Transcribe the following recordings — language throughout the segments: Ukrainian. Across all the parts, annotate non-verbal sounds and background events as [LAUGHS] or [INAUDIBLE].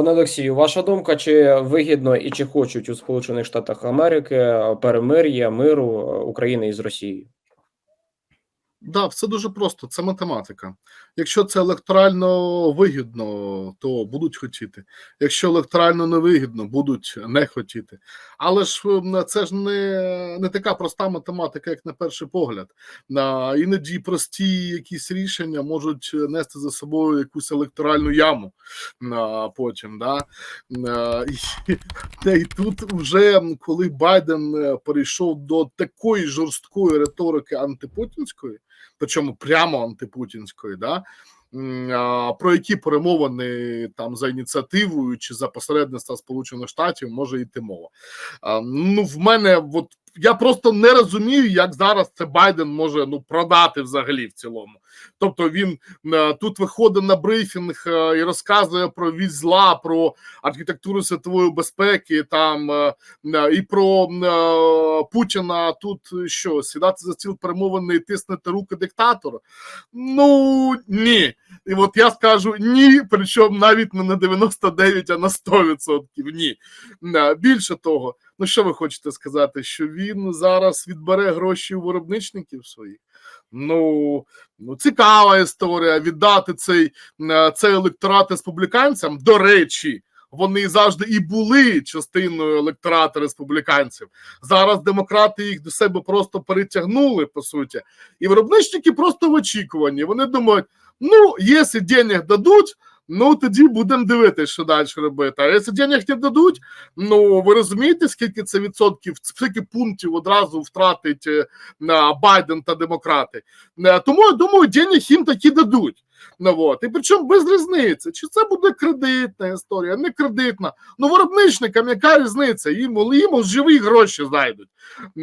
Пане Олексію, ваша думка, чи вигідно і чи хочуть у Сполучених Штатах Америки перемир'я миру України із Росією? Да, все дуже просто. Це математика. Якщо це електорально вигідно, то будуть хотіти. Якщо електорально невигідно, будуть не хотіти. Але ж це ж не, не така проста математика, як на перший погляд. А, іноді прості якісь рішення можуть нести за собою якусь електоральну яму а, потім. Да? І, й тут вже коли Байден е, перейшов до такої жорсткої риторики антипутінської, причому прямо антипутінської, да, про які перемовини там за ініціативою чи за посередництва Сполучених Штатів може йти мова. Ну, в мене от я просто не розумію, як зараз це Байден може ну продати взагалі в цілому. Тобто він е, тут виходить на брифінг е, і розказує про від зла, про архітектуру світової безпеки, там е, і про Путіна тут що сідати за стіл перемовини і тиснути руки диктатору. Ну ні. І от я скажу ні, причому навіть не на 99, а на 100% ні. Більше того, ну що ви хочете сказати, що він зараз відбере гроші у виробничників своїх? Ну, ну цікава історія. Віддати цей, е, цей електорат республіканцям. До речі, вони завжди і були частиною електорату республіканців. Зараз демократи їх до себе просто перетягнули, по суті, і виробничники просто в очікуванні. Вони думають: ну, якщо денег дадуть. Ну, тоді будемо дивитися, що далі робити. А якщо денег не дадуть, ну ви розумієте, скільки це відсотків, скільки пунктів одразу втратить е, на Байден та демократи. Е, Тому я думаю, денег їм таки дадуть. Ну, вот. І причому без різниці, чи це буде кредитна історія, не кредитна. Ну, виробничникам яка різниця? Їм, їм живі гроші знайдуть.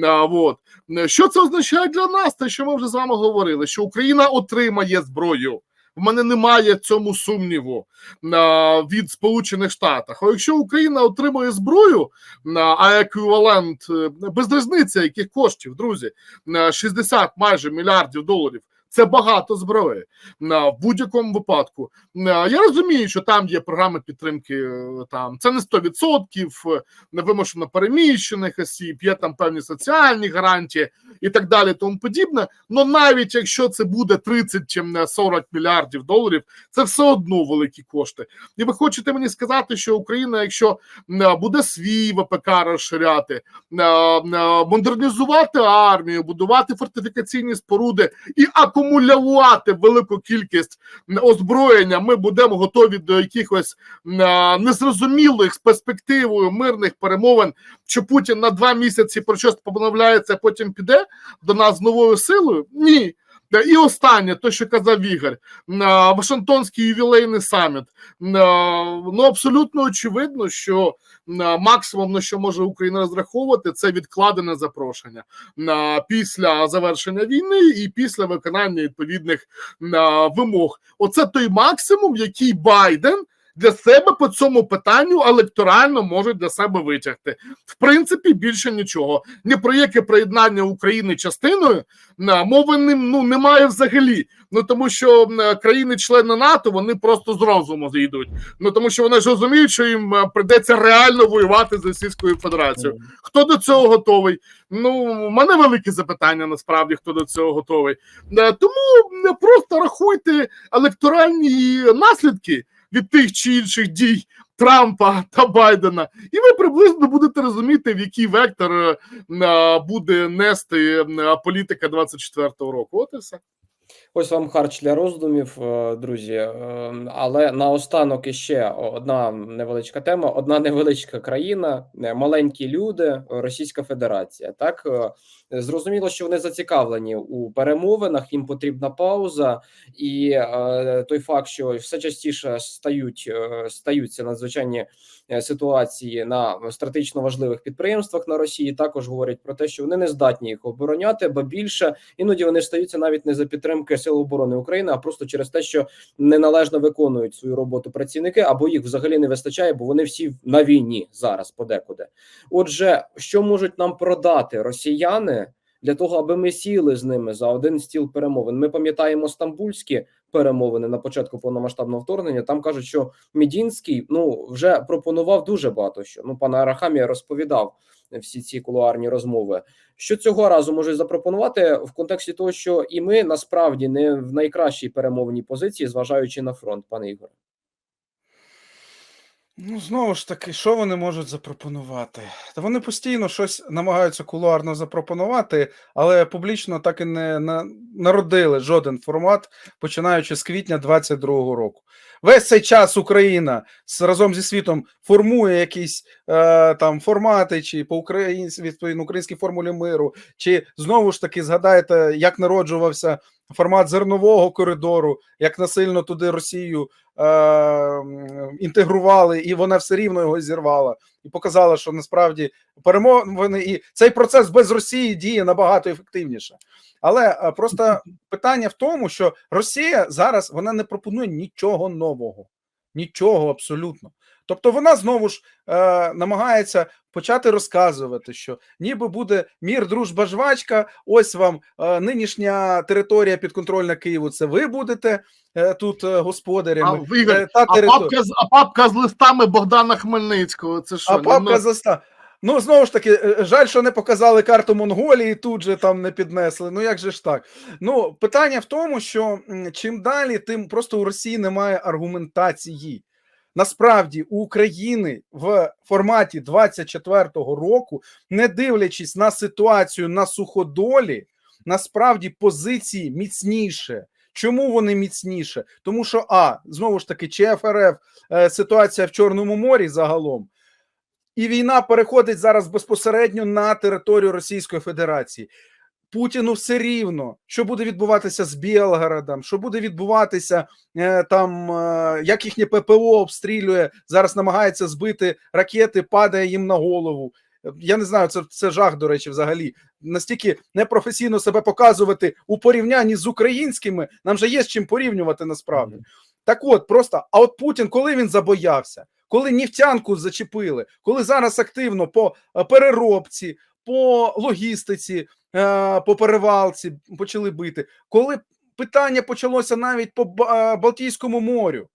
А, вот. Що це означає для нас? Те, що ми вже з вами говорили, що Україна отримає зброю. В мене немає цьому сумніву а, від Сполучених Штатів. А якщо Україна отримує зброю, а, еквівалент е, без різниці яких коштів, друзі, на 60 майже мільярдів доларів. Це багато зброї в будь-якому випадку. Я розумію, що там є програми підтримки. е, Там це не 100% е, невимушено переміщених осіб, є там певні соціальні гарантії і так далі, тому подібне. Ну навіть якщо це буде 30 чи не 40 мільярдів доларів, це все одно великі кошти. І ви хочете мені сказати, що Україна, якщо буде свій ВПК розширяти, модернізувати армію, будувати фортифікаційні споруди і акумулювати велику кількість озброєння, ми будемо готові до якихось незрозумілих з перспективою мирних перемовин, що Путін на два місяці про щось помовляється, а потім піде до нас з новою силою? Ні. І останнє, то що казав Ігор, Вашингтонський ювілейний саміт. Ну абсолютно очевидно, що максимум на що може Україна розраховувати, це відкладене запрошення після завершення війни і після виконання відповідних вимог. Оце той максимум, який Байден. Для себе по цьому питанню електорально можуть для себе витягти. В принципі, більше нічого. Ні про яке приєднання України частиною мови не, ну, немає взагалі. Ну тому що країни-члени НАТО вони просто з розуму зійдуть. Ну тому що вони ж розуміють, що їм е, прийдеться реально воювати з Російською Федерацією. Хто до цього готовий? Ну, у мене велике запитання насправді, хто до цього готовий. Е, Тому просто рахуйте електоральні наслідки від тих чи інших дій Трампа та Байдена, і ви приблизно будете розуміти, в який вектор е, буде нести політика 24-го року. От і все. Ось вам харч для роздумів, е, друзі. Е, Але наостанок іще одна невеличка тема, одна невеличка країна, е, маленькі люди, Російська Федерація. Так зрозуміло, що вони зацікавлені у перемовинах, їм потрібна пауза, і той факт, що все частіше стають стаються надзвичайні ситуації на стратегічно важливих підприємствах на Росії, також говорять про те, що вони не здатні їх обороняти, бо більше іноді вони стаються навіть не за підтримки Сил оборони України, а просто через те, що неналежно виконують свою роботу працівники, або їх взагалі не вистачає, бо вони всі на війні зараз подекуди. Отже, що можуть нам продати росіяни? для того, аби ми сіли з ними за один стіл перемовин. Ми пам'ятаємо стамбульські перемовини на початку повномасштабного вторгнення. Там кажуть, що Мідінський ну вже пропонував дуже багато що. Ну, пан Арахамія розповідав всі ці кулуарні розмови. Що цього разу можуть запропонувати в контексті того, що і ми насправді не в найкращій перемовній позиції, зважаючи на фронт, пане Ігоре. Ну, знову ж таки, що вони можуть запропонувати? Та вони постійно щось намагаються кулуарно запропонувати, але публічно так і не на- народили жоден формат, починаючи з квітня 22-го року. Весь цей час Україна разом зі світом формує якісь е, там формати, чи по українській відповідно українській формулі миру, чи знову ж таки згадаєте, як народжувався формат зернового коридору, як насильно туди Росію е, інтегрували, і вона все рівно його зірвала і показала, що насправді перемовини і цей процес без Росії діє набагато ефективніше. Але е, просто [LAUGHS] питання в тому, що Росія зараз вона не пропонує нічого нового, нічого абсолютно. Тобто вона знову ж е, намагається почати розказувати, що ніби буде мір, дружба, жвачка. Ось вам е, нинішня територія підконтрольна Києву. Це ви будете е, тут е, А. Ігор, Е, та а, папка, з- а папка з листами Богдана Хмельницького. Це що? А не- папка не- заста. Ну, знову ж таки, е, жаль, що не показали карту Монголії, тут же там не піднесли. Ну як же ж так? Ну, питання в тому, що чим далі, тим просто у Росії немає аргументації. Насправді у України в форматі 24-го року, не дивлячись на ситуацію на суходолі, насправді позиції міцніше. Чому вони міцніше? Тому що а знову ж таки, ЧФРФ е, ситуація в Чорному морі загалом, і війна переходить зараз безпосередньо на територію Російської Федерації. Путіну все рівно, що буде відбуватися з Білгородом, що буде відбуватися е, там, е, як їхнє ППО обстрілює, зараз намагається збити ракети, падає їм на голову. Я не знаю, це, це жах, до речі, взагалі. Настільки непрофесійно себе показувати у порівнянні з українськими, нам же є з чим порівнювати насправді. Так от, просто, а от Путін, коли він забоявся, коли нефтянку зачепили, коли зараз активно по е, переробці, по логістиці, е, по перевалці почали бити, коли питання почалося навіть по е, Балтійському морю.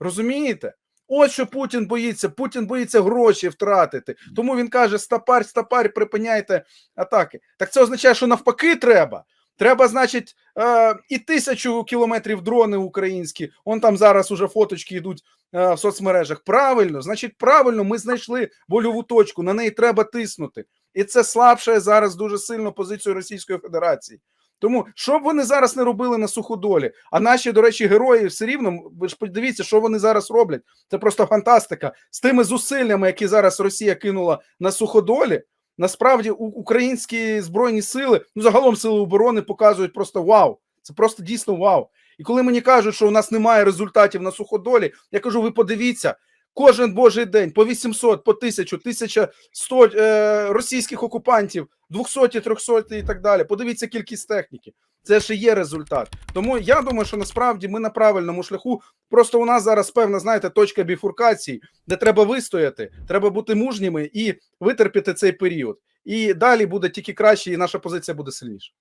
Розумієте? Ось що Путін боїться. Путін боїться гроші втратити. Тому він каже: стапарь, стапарь, припиняйте атаки. Так це означає, що навпаки треба. Треба, значить, е, і тисячу кілометрів дрони українські. Он там зараз уже фоточки йдуть в соцмережах. Правильно, значить, правильно, ми знайшли больову точку, на неї треба тиснути. І це слабшає зараз дуже сильно позицію Російської Федерації. Тому що б вони зараз не робили на суходолі, а наші, до речі, герої все рівно, ви ж подивіться, що вони зараз роблять. Це просто фантастика. З тими зусиллями, які зараз Росія кинула на суходолі, насправді українські збройні сили, ну загалом сили оборони показують просто вау. Це просто дійсно вау. І коли мені кажуть, що у нас немає результатів на суходолі, я кажу: ви подивіться. Кожен божий день по 800, по 1000, 1100 е, російських окупантів, 200, 300 і так далі. Подивіться кількість техніки. Це і є результат. Тому я думаю, що насправді ми на правильному шляху. Просто у нас зараз певна, знаєте, точка біфуркації, де треба вистояти, треба бути мужніми і витерпіти цей період. І далі буде тільки краще, і наша позиція буде сильніша.